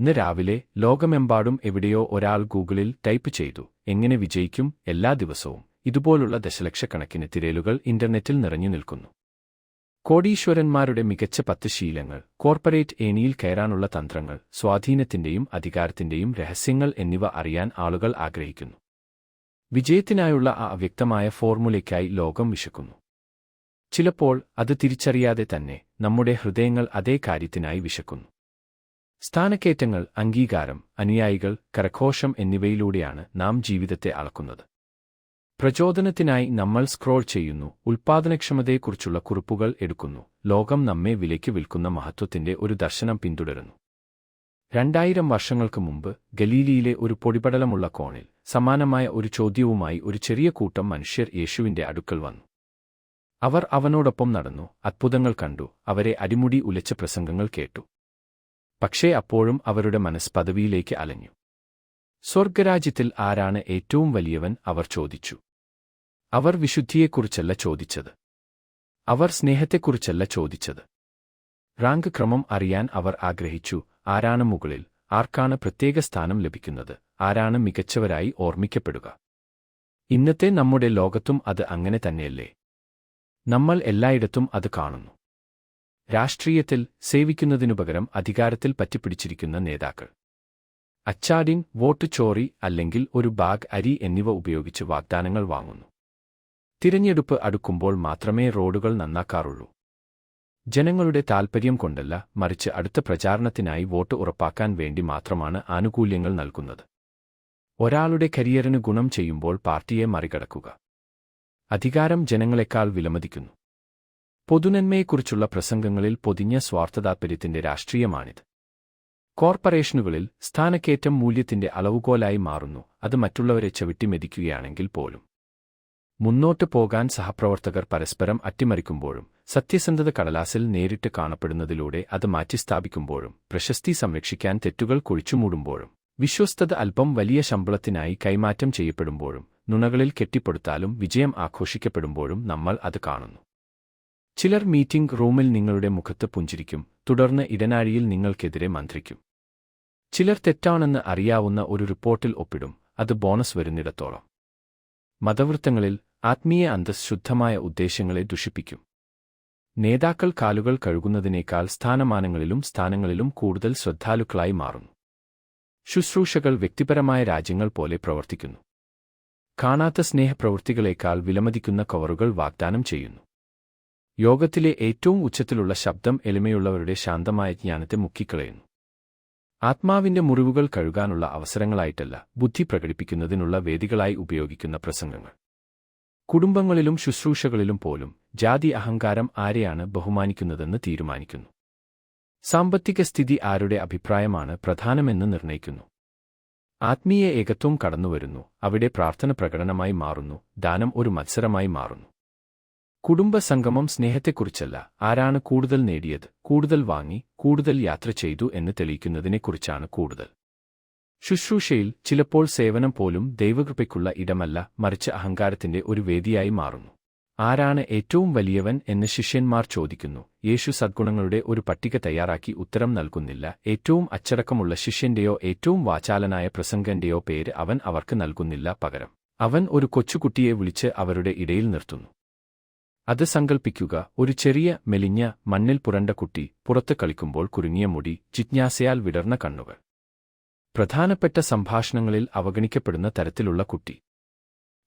ഇന്ന് രാവിലെ ലോകമെമ്പാടും എവിടെയോ ഒരാൾ ഗൂഗിളിൽ ടൈപ്പ് ചെയ്തു എങ്ങനെ വിജയിക്കും എല്ലാ ദിവസവും? ഇതുപോലുള്ള ദശലക്ഷക്കണക്കിന് തിരയലുകൾ ഇന്റർനെറ്റിൽ നിറഞ്ഞു നിൽക്കുന്നു. കോടീശ്വരന്മാരുടെ മികച്ച പത്ത് ശീലങ്ങൾ കോർപ്പറേറ്റ് ഏണിയിൽ കയറാനുള്ള തന്ത്രങ്ങൾ സ്വാധീനത്തിന്റെയും അധികാരത്തിന്റെയും രഹസ്യങ്ങൾ എന്നിവ അറിയാൻ ആളുകൾ ആഗ്രഹിക്കുന്നു. വിജയത്തിനായുള്ള ആ അവ്യക്തമായ ഫോർമുലയ്ക്കായി ലോകം വിശക്കുന്നു. ചിലപ്പോൾ അത് തിരിച്ചറിയാതെ തന്നെ നമ്മുടെ ഹൃദയങ്ങൾ അതേ കാര്യത്തിനായി വിശക്കുന്നു. സ്ഥാനക്കയറ്റങ്ങൾ അംഗീകാരം അനുയായികൾ കരഘോഷം എന്നിവയിലൂടെയാണ് നാം ജീവിതത്തെ അളക്കുന്നത്. പ്രചോദനത്തിനായി നമ്മൾ സ്ക്രോൾ ചെയ്യുന്നു ഉൽപാദനക്ഷമതയെക്കുറിച്ചുള്ള കുറിപ്പുകൾ എടുക്കുന്നു ലോകം നമ്മെ വിലയ്ക്ക് വിൽക്കുന്ന മഹത്വത്തിന്റെ ഒരു ദർശനം പിന്തുടരുന്നു. രണ്ടായിരം വർഷങ്ങൾക്ക് മുമ്പ് ഗലീലിയിലെ ഒരു പൊടിപടലമുള്ള കോണിൽ സമാനമായ ഒരു ചോദ്യവുമായി ഒരു ചെറിയ കൂട്ടം മനുഷ്യർ യേശുവിന്റെ അടുക്കൽ വന്നു. അവർ അവനോടൊപ്പം നടന്നു അത്ഭുതങ്ങൾ കണ്ടു അവരെ അടിമുടി ഉലച്ച പ്രസംഗങ്ങൾ കേട്ടു. പക്ഷേ അപ്പോഴും അവരുടെ മനസ്സ് പദവിയിലേക്ക് അലഞ്ഞു. സ്വർഗരാജ്യത്തിൽ ആരാണ് ഏറ്റവും വലിയവൻ അവർ ചോദിച്ചു. അവർ വിശുദ്ധിയെക്കുറിച്ചല്ല ചോദിച്ചത്. അവർ സ്നേഹത്തെക്കുറിച്ചല്ല ചോദിച്ചത്. റാങ്ക് ക്രമം അറിയാൻ അവർ ആഗ്രഹിച്ചു ആരാണ് മുകളിൽ ആർക്കാണ് പ്രത്യേക സ്ഥാനം ലഭിക്കുന്നത് ആരാണ് മികച്ചവരായി ഓർമ്മിക്കപ്പെടുക. ഇന്നത്തെ നമ്മുടെ ലോകത്തും അത് അങ്ങനെ തന്നെയല്ലേ? നമ്മൾ എല്ലായിടത്തും അത് കാണുന്നു. രാഷ്ട്രീയത്തിൽ സേവിക്കുന്നതിനുപകരം അധികാരത്തിൽ പറ്റിപ്പിടിച്ചിരിക്കുന്ന നേതാക്കൾ. അച്ചാടിൻ വോട്ട് ചോറി അല്ലെങ്കിൽ ഒരു ബാഗ് അരി എന്നിവ ഉപയോഗിച്ച് വാഗ്ദാനങ്ങൾ വാങ്ങുന്നു. തിരഞ്ഞെടുപ്പ് അടുക്കുമ്പോൾ മാത്രമേ റോഡുകൾ നന്നാക്കാറുള്ളൂ. ജനങ്ങളുടെ താൽപ്പര്യം കൊണ്ടല്ല മറിച്ച് അടുത്ത പ്രചാരണത്തിനായി വോട്ട് ഉറപ്പാക്കാൻ വേണ്ടി മാത്രമാണ് ആനുകൂല്യങ്ങൾ നൽകുന്നത്. ഒരാളുടെ കരിയറിന് ഗുണം ചെയ്യുമ്പോൾ പാർട്ടിയെ മറികടക്കുക. അധികാരം ജനങ്ങളെക്കാൾ വിലമതിക്കുന്നു. പൊതുനന്മയെക്കുറിച്ചുള്ള പ്രസംഗങ്ങളിൽ പൊതിഞ്ഞ സ്വാർത്ഥതാൽപര്യത്തിന്റെ രാഷ്ട്രീയമാണിത്. കോർപ്പറേഷനുകളിൽ സ്ഥാനക്കേറ്റം മൂല്യത്തിന്റെ അളവുകോലായി മാറുന്നു അത് മറ്റുള്ളവരെ ചവിട്ടിമെതിക്കുകയാണെങ്കിൽ പോലും. മുന്നോട്ട് പോകാൻ സഹപ്രവർത്തകർ പരസ്പരം അട്ടിമറിക്കുമ്പോഴും സത്യസന്ധത കടലാസിൽ നേരിട്ട് കാണപ്പെടുന്നതിലൂടെ അത് മാറ്റിസ്ഥാപിക്കുമ്പോഴും പ്രശസ്തി സംരക്ഷിക്കാൻ തെറ്റുകൾ കുഴിച്ചുമൂടുമ്പോഴും വിശ്വസ്തത അല്പം വലിയ ശമ്പളത്തിനായി കൈമാറ്റം ചെയ്യപ്പെടുമ്പോഴും നുണകളിൽ കെട്ടിപ്പടുത്താലും വിജയം ആഘോഷിക്കപ്പെടുമ്പോഴും നമ്മൾ അത് കാണുന്നു. ചിലർ മീറ്റിംഗ് റൂമിൽ നിങ്ങളുടെ മുഖത്ത് പുഞ്ചിരിക്കും തുടർന്ന് ഇടനാഴിയിൽ നിങ്ങൾക്കെതിരെ മന്ത്രിക്കും. ചിലർ തെറ്റാണെന്ന് അറിയാവുന്ന ഒരു റിപ്പോർട്ടിൽ ഒപ്പിടും അത് ബോണസ് വരുന്നിടത്തോളം. മതവൃത്തങ്ങളിൽ ആത്മീയ അന്തസ് ശുദ്ധമായ ഉദ്ദേശങ്ങളെ ദുഷിപ്പിക്കും. നേതാക്കൾ കാലുകൾ കഴുകുന്നതിനേക്കാൾ സ്ഥാനമാനങ്ങളിലും സ്ഥാനങ്ങളിലും കൂടുതൽ ശ്രദ്ധാലുക്കളായി മാറുന്നു. ശുശ്രൂഷകൾ വ്യക്തിപരമായ രാജ്യങ്ങൾ പോലെ പ്രവർത്തിക്കുന്നു. കാണാത്ത സ്നേഹപ്രവൃത്തികളേക്കാൾ വിലമതിക്കുന്ന കവറുകൾ വാഗ്ദാനം ചെയ്യുന്നു. യോഗത്തിലെ ഏറ്റവും ഉച്ചത്തിലുള്ള ശബ്ദം എളിമയുള്ളവരുടെ ശാന്തമായ ജ്ഞാനത്തെ മുക്കിക്കളയുന്നു. ആത്മാവിന്റെ മുറിവുകൾ കഴുകാനുള്ള അവസരങ്ങളായിട്ടല്ല ബുദ്ധി പ്രകടിപ്പിക്കുന്നതിനുള്ള വേദികളായി ഉപയോഗിക്കുന്ന പ്രസംഗങ്ങൾ. കുടുംബങ്ങളിലും ശുശ്രൂഷകളിലും പോലും ജാതി അഹങ്കാരം ആരെയാണ് ബഹുമാനിക്കുന്നതെന്ന് തീരുമാനിക്കുന്നു. സാമ്പത്തിക സ്ഥിതി ആരുടെ അഭിപ്രായമാണ് പ്രധാനമെന്ന് നിർണയിക്കുന്നു ആത്മീയ ഏകത്വം കടന്നുവരുന്നു അവിടെ പ്രാർത്ഥന പ്രകടനമായി മാറുന്നു ദാനം ഒരു മത്സരമായി മാറുന്നു. കുടുംബസംഗമം സ്നേഹത്തെക്കുറിച്ചല്ല. ആരാണ് കൂടുതൽ നേടിയത്? കൂടുതൽ വാങ്ങി കൂടുതൽ യാത്ര ചെയ്തു എന്ന് തെളിയിക്കുന്നതിനെക്കുറിച്ചാണ് കൂടുതൽ. ശുശ്രൂഷയിൽ ചിലപ്പോൾ സേവനം പോലും ദൈവകൃപയ്ക്കുള്ള ഇടമല്ല മറിച്ച് അഹങ്കാരത്തിന്റെ ഒരു വേദിയായി മാറുന്നു. ആരാണ് ഏറ്റവും വലിയവൻ എന്ന് ശിഷ്യന്മാർ ചോദിക്കുന്നു. യേശു സദ്ഗുണങ്ങളുടെ ഒരു പട്ടിക തയ്യാറാക്കി ഉത്തരം നൽകുന്നില്ല. ഏറ്റവും അച്ചടക്കമുള്ള ശിഷ്യന്റെയോ ഏറ്റവും വാചാലനായ പ്രസംഗന്റെയോ പേര് അവൻ അവർക്ക് നൽകുന്നില്ല പകരം. അവൻ ഒരു കൊച്ചുകുട്ടിയെ വിളിച്ച് അവരുടെ ഇടയിൽ നിർത്തുന്നു. അത് സങ്കൽപ്പിക്കുക. ഒരു ചെറിയ മെലിഞ്ഞ മണ്ണിൽ പുരണ്ട കുട്ടി പുറത്ത് കളിക്കുമ്പോൾ കുരുങ്ങിയ മുടി ജിജ്ഞാസയാൽ വിടർന്ന കണ്ണുകൾ. പ്രധാനപ്പെട്ട സംഭാഷണങ്ങളിൽ അവഗണിക്കപ്പെടുന്ന തരത്തിലുള്ള കുട്ടി.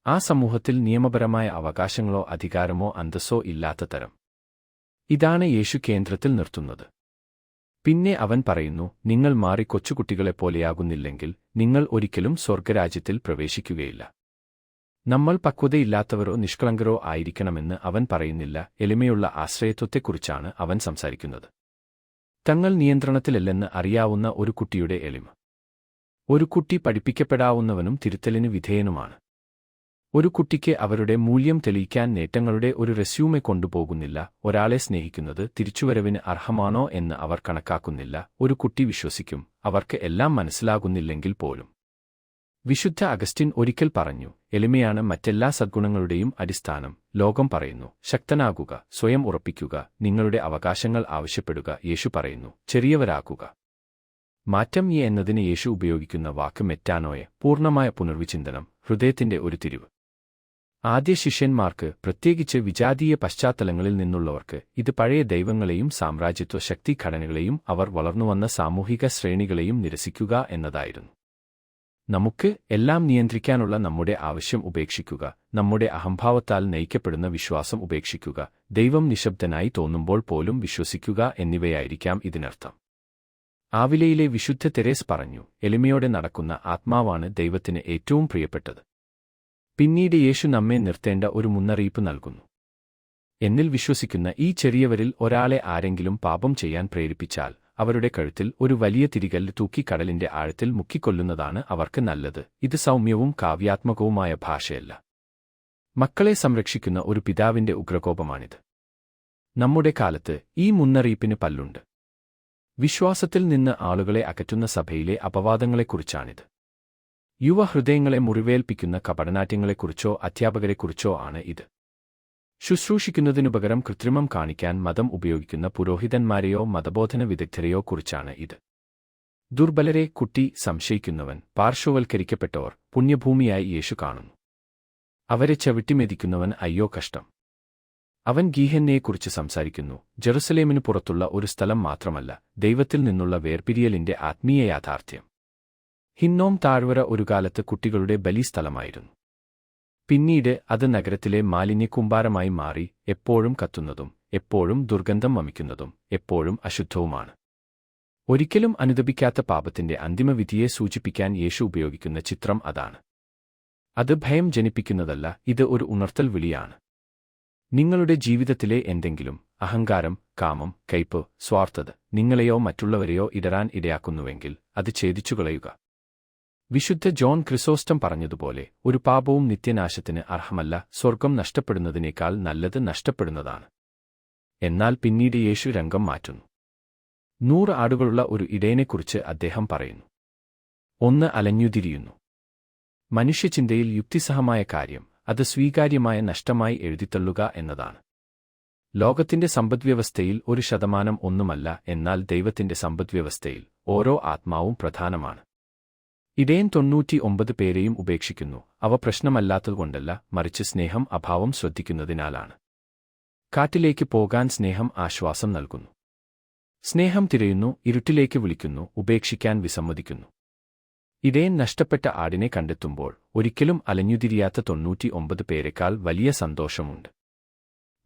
ആ സമൂഹത്തിൽ നിയമപരമായ അവകാശങ്ങളോ അധികാരമോ അന്തസ്സോ ഇല്ലാത്ത തരം. ഇതാണ് യേശു കേന്ദ്രത്തിൽ നിർത്തുന്നത്. പിന്നെ അവൻ പറയുന്നു നിങ്ങൾ മാറി കൊച്ചുകുട്ടികളെപ്പോലെയാകുന്നില്ലെങ്കിൽ നിങ്ങൾ ഒരിക്കലും സ്വർഗരാജ്യത്തിൽ പ്രവേശിക്കുകയില്ല. നമ്മൾ പക്വതയില്ലാത്തവരോ നിഷ്കളങ്കരോ ആയിരിക്കണമെന്ന് അവൻ പറയുന്നില്ല. എളിമയുള്ള ആശ്രയത്വത്തെക്കുറിച്ചാണ് അവൻ സംസാരിക്കുന്നത്. തങ്ങൾ നിയന്ത്രണത്തിലല്ലെന്ന് അറിയാവുന്ന ഒരു കുട്ടിയുടെ എളിമ. ഒരു കുട്ടി പഠിപ്പിക്കപ്പെടാവുന്നവനും തിരുത്തലിന് വിധേയനുമാണ്. ഒരു കുട്ടിക്ക് അവരുടെ മൂല്യം തെളിയിക്കാൻ നേട്ടങ്ങളുടെ ഒരു റെസ്യൂമെ കൊണ്ടുപോകുന്നില്ല. ഒരാളെ സ്നേഹിക്കുന്നത് തിരിച്ചുവരവിന് അർഹമാണോ എന്ന് അവർ കണക്കാക്കുന്നില്ല. ഒരു കുട്ടി വിശ്വസിക്കും. അവർക്ക് എല്ലാം മനസ്സിലാകുന്നില്ലെങ്കിൽ പോലും. വിശുദ്ധ അഗസ്റ്റിൻ ഒരിക്കൽ പറഞ്ഞു എളിമയാണ് മറ്റെല്ലാ സദ്ഗുണങ്ങളുടെയും അടിസ്ഥാനം. ലോകം പറയുന്നു ശക്തനാകുക സ്വയം ഉറപ്പിക്കുക നിങ്ങളുടെ അവകാശങ്ങൾ ആവശ്യപ്പെടുക യേശു പറയുന്നു ചെറിയവരാക്കുക. മാറ്റം ഈ എന്നതിന് യേശു ഉപയോഗിക്കുന്ന വാക്ക് മെറ്റാനോയെ പൂർണമായ പുനർവിചിന്തനം ഹൃദയത്തിന്റെ ഒരു തിരിവ്. ആദ്യ ശിഷ്യന്മാർക്ക് പ്രത്യേകിച്ച് വിജാതീയ പശ്ചാത്തലങ്ങളിൽ നിന്നുള്ളവർക്ക് ഇത് പഴയ ദൈവങ്ങളെയും സാമ്രാജ്യത്വ ശക്തി ഘടനകളെയും അവർ വളർന്നുവന്ന സാമൂഹിക ശ്രേണികളെയും നിരസിക്കുക എന്നതായിരുന്നു. നമുക്ക് എല്ലാം നിയന്ത്രിക്കാനുള്ള നമ്മുടെ ആവശ്യം ഉപേക്ഷിക്കുക നമ്മുടെ അഹംഭാവത്താൽ നയിക്കപ്പെടുന്ന വിശ്വാസം ഉപേക്ഷിക്കുക ദൈവം നിശബ്ദനായി തോന്നുമ്പോൾ പോലും വിശ്വസിക്കുക എന്നിവയായിരിക്കാം ഇതിനർത്ഥം. ആവിലയിലെ വിശുദ്ധ തെരേസ് പറഞ്ഞു എളിമയോടെ നടക്കുന്ന ആത്മാവാണ് ദൈവത്തിന് ഏറ്റവും പ്രിയപ്പെട്ടത്. പിന്നീട് യേശു നമ്മെ നിർത്തേണ്ട ഒരു മുന്നറിയിപ്പ് നൽകുന്നു. എന്നിൽ വിശ്വസിക്കുന്ന ഈ ചെറിയവരിൽ ഒരാളെ ആരെങ്കിലും പാപം ചെയ്യാൻ പ്രേരിപ്പിച്ചാൽ അവരുടെ കഴുത്തിൽ ഒരു വലിയ തിരികല്ല് തൂക്കി കടലിന്റെ ആഴത്തിൽ മുക്കിക്കൊല്ലുന്നതാണ് അവർക്ക് നല്ലത്. ഇത് സൗമ്യവും കാവ്യാത്മകവുമായ ഭാഷയല്ല. മക്കളെ സംരക്ഷിക്കുന്ന ഒരു പിതാവിന്റെ ഉഗ്രകോപമാണിത്. നമ്മുടെ കാലത്ത് ഈ മുന്നറിയിപ്പിന് പല്ലുണ്ട്. വിശ്വാസത്തിൽ നിന്ന് ആളുകളെ അകറ്റുന്ന സഭയിലെ അപവാദങ്ങളെക്കുറിച്ചാണിത്. യുവഹൃദയങ്ങളെ മുറിവേൽപ്പിക്കുന്ന കപടനാട്യങ്ങളെക്കുറിച്ചോ അധ്യാപകരെക്കുറിച്ചോ ആണ് ഇത്. ശുശ്രൂഷിക്കുന്നതിനുപകരം കൃത്രിമം കാണിക്കാൻ മതം ഉപയോഗിക്കുന്ന പുരോഹിതന്മാരെയോ മതബോധന വിദഗ്ധരെയോ കുറിച്ചാണ് ഇത്. ദുർബലരെ കുട്ടി സംശയിക്കുന്നവൻ പാർശ്വവൽക്കരിക്കപ്പെട്ടവർ പുണ്യഭൂമിയായി യേശു കാണുന്നു. അവരെ ചവിട്ടിമെതിക്കുന്നവൻ അയ്യോ കഷ്ടം. അവൻ ഗീഹന്നെയെക്കുറിച്ച് സംസാരിക്കുന്നു ജെറുസലേമിനു പുറത്തുള്ള ഒരു സ്ഥലം മാത്രമല്ല ദൈവത്തിൽ നിന്നുള്ള വേർപിരിയലിന്റെ ആത്മീയ യാഥാർത്ഥ്യം. ഹിന്നോം താഴ്വര ഒരു കാലത്ത് കുട്ടികളുടെ ബലിസ്ഥലമായിരുന്നു. പിന്നീട് അത് നഗരത്തിലെ മാലിന്യക്കൂമ്പാരമായി മാറി എപ്പോഴും കത്തുന്നതും എപ്പോഴും ദുർഗന്ധം വമിക്കുന്നതും എപ്പോഴും അശുദ്ധവുമാണ്. ഒരിക്കലും അനുദപിക്കാത്ത പാപത്തിന്റെ അന്തിമവിധിയെ സൂചിപ്പിക്കാൻ യേശു ഉപയോഗിക്കുന്ന ചിത്രം അതാണ്. അത് ഭയം ജനിപ്പിക്കുന്നതല്ല ഇത് ഒരു ഉണർത്തൽ വിളിയാണ്. നിങ്ങളുടെ ജീവിതത്തിലെ എന്തെങ്കിലും അഹങ്കാരം കാമം കയ്പ് സ്വാർത്ഥത നിങ്ങളെയോ മറ്റുള്ളവരെയോ ഇടരാൻ ഇടയാക്കുന്നുവെങ്കിൽ അത് ഛേദിച്ചുകളയുക. വിശുദ്ധ ജോൺ ക്രിസോസ്റ്റം പറഞ്ഞതുപോലെ ഒരു പാപവും നിത്യനാശത്തിന് അർഹമല്ല സ്വർഗം നഷ്ടപ്പെടുന്നതിനേക്കാൾ നല്ലത് നഷ്ടപ്പെടുന്നതാണ്. എന്നാൽ പിന്നീട് യേശു രംഗം മാറ്റുന്നു. നൂറ് ആടുകളുള്ള ഒരു ഇടയനെക്കുറിച്ച് അദ്ദേഹം പറയുന്നു. ഒന്ന് അലഞ്ഞുതിരിയുന്നു. മനുഷ്യചിന്തയിൽ യുക്തിസഹമായ കാര്യം അത് സ്വീകാര്യമായ നഷ്ടമായി എഴുതിത്തള്ളുക എന്നതാണ്. ലോകത്തിന്റെ സമ്പദ്വ്യവസ്ഥയിൽ ഒരു ശതമാനം ഒന്നുമല്ല എന്നാൽ ദൈവത്തിന്റെ സമ്പദ്വ്യവസ്ഥയിൽ ഓരോ ആത്മാവും പ്രധാനമാണ്. ഇടയൻ തൊണ്ണൂറ്റി ഒമ്പത് പേരെയും ഉപേക്ഷിക്കുന്നു. അവ പ്രശ്നമല്ലാത്തതുകൊണ്ടല്ല മറിച്ച് സ്നേഹം അഭാവം ശ്രദ്ധിക്കുന്നതിനാലാണ്. കാറ്റിലേക്ക് പോകാൻ സ്നേഹം ആശ്വാസം നൽകുന്നു. സ്നേഹം തിരയുന്നു ഇരുട്ടിലേക്ക് വിളിക്കുന്നു ഉപേക്ഷിക്കാൻ വിസമ്മതിക്കുന്നു. ഇടയൻ നഷ്ടപ്പെട്ട ആടിനെ കണ്ടെത്തുമ്പോൾ ഒരിക്കലും അലഞ്ഞുതിരിയാത്ത തൊണ്ണൂറ്റി ഒമ്പത് പേരെക്കാൾ വലിയ സന്തോഷമുണ്ട്.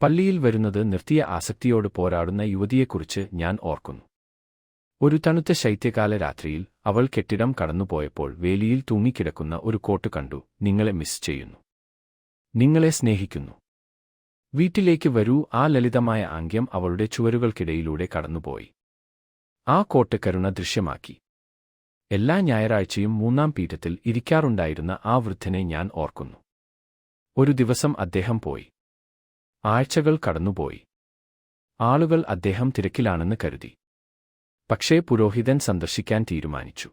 പള്ളിയിൽ വരുന്നത് നിർത്തിയ ആസക്തിയോട് പോരാടുന്ന യുവതിയെക്കുറിച്ച് ഞാൻ ഓർക്കുന്നു. ഒരു തണുത്ത ശൈത്യകാല രാത്രിയിൽ അവൾ കെട്ടിടം കടന്നുപോയപ്പോൾ വേലിയിൽ തൂങ്ങിക്കിടക്കുന്ന ഒരു കോട്ട് കണ്ടു. നിങ്ങളെ മിസ് ചെയ്യുന്നു. നിങ്ങളെ സ്നേഹിക്കുന്നു. വീട്ടിലേക്ക് വരൂ. ആ ലളിതമായ ആംഗ്യം അവളുടെ ചുവരുകൾക്കിടയിലൂടെ കടന്നുപോയി. ആ കോട്ട് കരുണ ദൃശ്യമാക്കി. എല്ലാ ഞായറാഴ്ചയും മൂന്നാം പീഠത്തിൽ ഇരിക്കാറുണ്ടായിരുന്ന ആ വൃദ്ധനെ ഞാൻ ഓർക്കുന്നു. ഒരു ദിവസം അദ്ദേഹം പോയി. ആഴ്ചകൾ കടന്നുപോയി. ആളുകൾ അദ്ദേഹം തിരക്കിലാണെന്ന് കരുതി. പക്ഷേ പുരോഹിതൻ സന്ദർശിക്കാൻ തീരുമാനിച്ചു.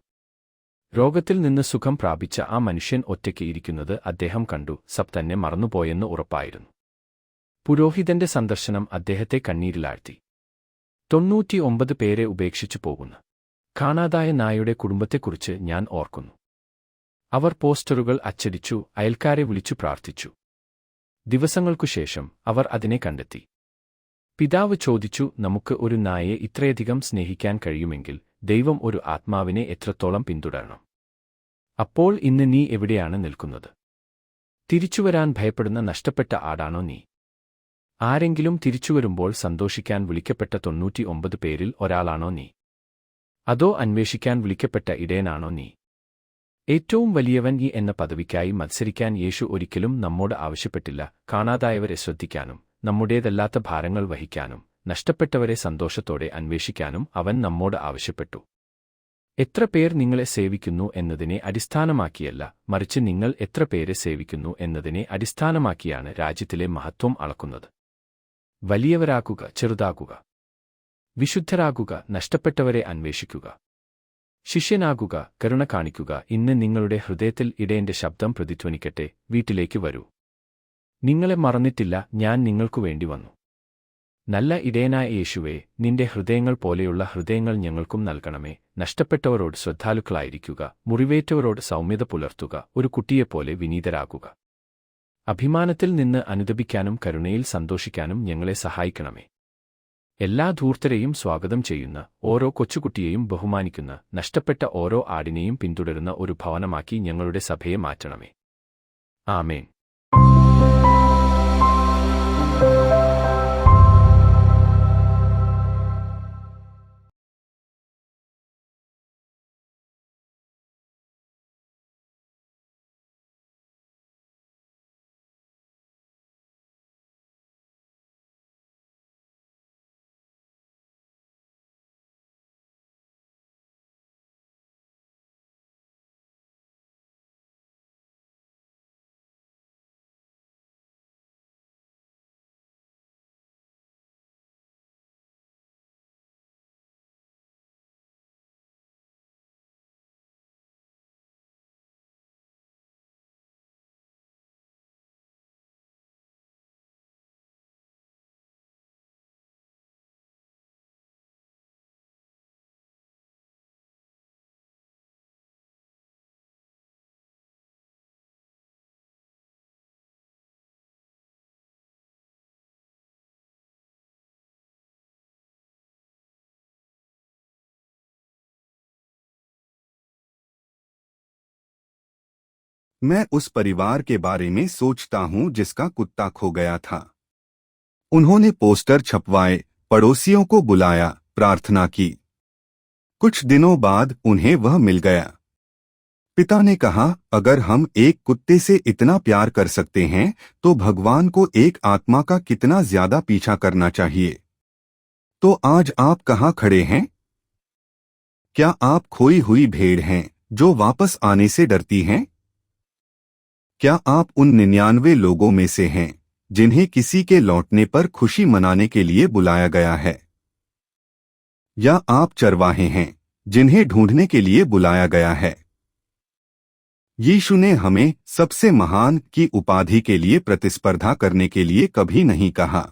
രോഗത്തിൽ നിന്ന് സുഖം പ്രാപിച്ച ആ മനുഷ്യൻ ഒറ്റയ്ക്ക് ഇരിക്കുന്നത് അദ്ദേഹം കണ്ടു സബ് തന്നെ മറന്നുപോയെന്ന് ഉറപ്പായിരുന്നു. പുരോഹിതന്റെ സന്ദർശനം അദ്ദേഹത്തെ കണ്ണീരിലാഴ്ത്തി. തൊണ്ണൂറ്റിയൊമ്പത് പേരെ ഉപേക്ഷിച്ചു പോകുന്നു. കാണാതായ നായയുടെ കുടുംബത്തെക്കുറിച്ച് ഞാൻ ഓർക്കുന്നു. അവർ പോസ്റ്ററുകൾ അച്ചടിച്ചു അയൽക്കാരെ വിളിച്ചു പ്രാർത്ഥിച്ചു. ദിവസങ്ങൾക്കുശേഷം അവർ അതിനെ കണ്ടെത്തി. പിതാവ് ചോദിച്ചു നമുക്ക് ഒരു നായയെ ഇത്രയധികം സ്നേഹിക്കാൻ കഴിയുമെങ്കിൽ ദൈവം ഒരു ആത്മാവിനെ എത്രത്തോളം പിന്തുടരണം? അപ്പോൾ ഇന്ന് നീ എവിടെയാണ് നിൽക്കുന്നത്? തിരിച്ചുവരാൻ ഭയപ്പെടുന്ന നഷ്ടപ്പെട്ട ആടാണോ നീ? ആരെങ്കിലും തിരിച്ചുവരുമ്പോൾ സന്തോഷിക്കാൻ വിളിക്കപ്പെട്ട തൊണ്ണൂറ്റി ഒമ്പത് പേരിൽ ഒരാളാണോ നീ? അതോ അന്വേഷിക്കാൻ വിളിക്കപ്പെട്ട ഇടയനാണോ നീ? ഏറ്റവും വലിയവൻ ഈ എന്ന പദവിക്കായി മത്സരിക്കാൻ യേശു ഒരിക്കലും നമ്മോട് ആവശ്യപ്പെട്ടില്ല കാണാതായവരെ ശ്രദ്ധിക്കാനും. നമ്മുടേതല്ലാത്ത ഭാരങ്ങൾ വഹിക്കാനും നഷ്ടപ്പെട്ടവരെ സന്തോഷത്തോടെ അന്വേഷിക്കാനും അവൻ നമ്മോട് ആവശ്യപ്പെട്ടു. എത്ര പേർ നിങ്ങളെ സേവിക്കുന്നു എന്നതിനെ അടിസ്ഥാനമാക്കിയല്ല മറിച്ച് നിങ്ങൾ എത്ര പേരെ സേവിക്കുന്നു എന്നതിനെ അടിസ്ഥാനമാക്കിയാണ് രാജ്യത്തിലെ മഹത്വം അളക്കുന്നത്. വലിയവരാക്കുക ചെറുതാകുക. വിശുദ്ധരാകുക നഷ്ടപ്പെട്ടവരെ അന്വേഷിക്കുക. ശിഷ്യനാകുക കരുണ കാണിക്കുക. ഇന്ന് നിങ്ങളുടെ ഹൃദയത്തിൽ ഇടേന്റെ ശബ്ദം പ്രതിധ്വനിക്കട്ടെ വീട്ടിലേക്ക് വരൂ. നിങ്ങളെ മറന്നിട്ടില്ല ഞാൻ നിങ്ങൾക്കു വേണ്ടി വന്നു. നല്ല ഇടയനായ യേശുവേ നിന്റെ ഹൃദയങ്ങൾ പോലെയുള്ള ഹൃദയങ്ങൾ ഞങ്ങൾക്കും നൽകണമേ. നഷ്ടപ്പെട്ടവരോട് ശ്രദ്ധാലുക്കളായിരിക്കുക മുറിവേറ്റവരോട് സൗമ്യത പുലർത്തുക ഒരു കുട്ടിയെപ്പോലെ വിനീതരാകുക. അഭിമാനത്തിൽ നിന്ന് അനുദപിക്കാനും കരുണയിൽ സന്തോഷിക്കാനും ഞങ്ങളെ സഹായിക്കണമേ. എല്ലാ ധൂർത്തരെയും സ്വാഗതം ചെയ്യുന്ന ഓരോ കൊച്ചുകുട്ടിയെയും ബഹുമാനിക്കുന്ന നഷ്ടപ്പെട്ട ഓരോ ആടിനെയും പിന്തുടരുന്ന ഒരു ഭവനമാക്കി ഞങ്ങളുടെ സഭയെ മാറ്റണമേ. ആമേൻ. मैं उस परिवार के बारे में सोचता हूँ जिसका कुत्ता खो गया था। उन्होंने पोस्टर छपवाए, पड़ोसियों को बुलाया, प्रार्थना की। कुछ दिनों बाद उन्हें वह मिल गया। पिता ने कहा, अगर हम एक कुत्ते से इतना प्यार कर सकते हैं तो भगवान को एक आत्मा का कितना ज़्यादा पीछा करना चाहिए। तो आज आप कहाँ खड़े हैं? क्या आप खोई हुई भेड़ हैं, जो वापस आने से डरती हैं? क्या आप उन निन्यानवे लोगों में से हैं, जिन्हें किसी के लौटने पर खुशी मनाने के लिए बुलाया गया है? या आप चरवाहे हैं, जिन्हें ढूँढने के लिए बुलाया गया है? यीशु ने हमें सबसे महान की उपाधि के लिए प्रतिस्पर्धा करने के लिए कभी नहीं कहा।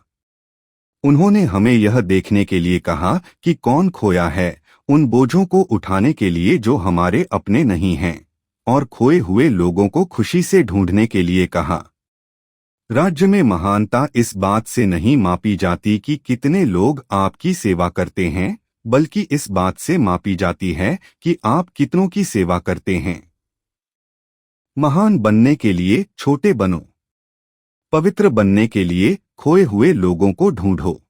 उन्होंने हमें यह देखने के लिए कहा कि कौन खोया है, उन बोझों को उठाने के लिए जो हमारे अपने नहीं हैं। और खोए हुए लोगों को खुशी से ढूँढने के लिए कहा। राज्य में महानता इस बात से नहीं मापी जाती कि कितने लोग आपकी सेवा करते हैं, बल्कि इस बात से मापी जाती है कि आप कितनों की सेवा करते हैं। महान बनने के लिए छोटे बनो। पवित्र बनने के लिए खोए हुए लोगों को ढूंढो।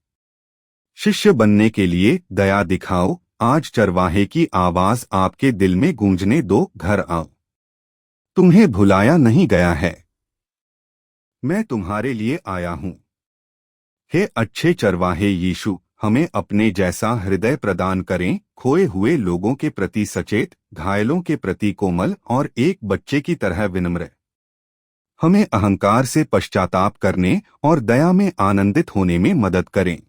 शिष्य बनने के लिए दया दिखाओ, आज चरवाहे की आवाज़ आपके दिल में गूंजने दो, घर आओ। तुम्हें भुलाया नहीं गया है। मैं तुम्हारे लिए आया हूँ। हे अच्छे चरवाहे यीशु, हमें अपने जैसा हृदय प्रदान करें, खोए हुए लोगों के प्रति सचेत, घायलों के प्रति कोमल और एक बच्चे की तरह विनम्र। हमें अहंकार से पश्चाताप करने और दया में आनंदित होने में मदद करें।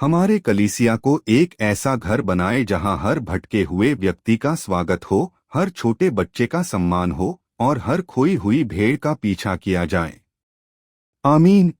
हमारे कलीसिया को एक ऐसा घर बनाए जहाँ हर भटके हुए व्यक्ति का स्वागत हो हर छोटे बच्चे का सम्मान हो और हर खोई हुई भेड़ का पीछा किया जाए। आमीन।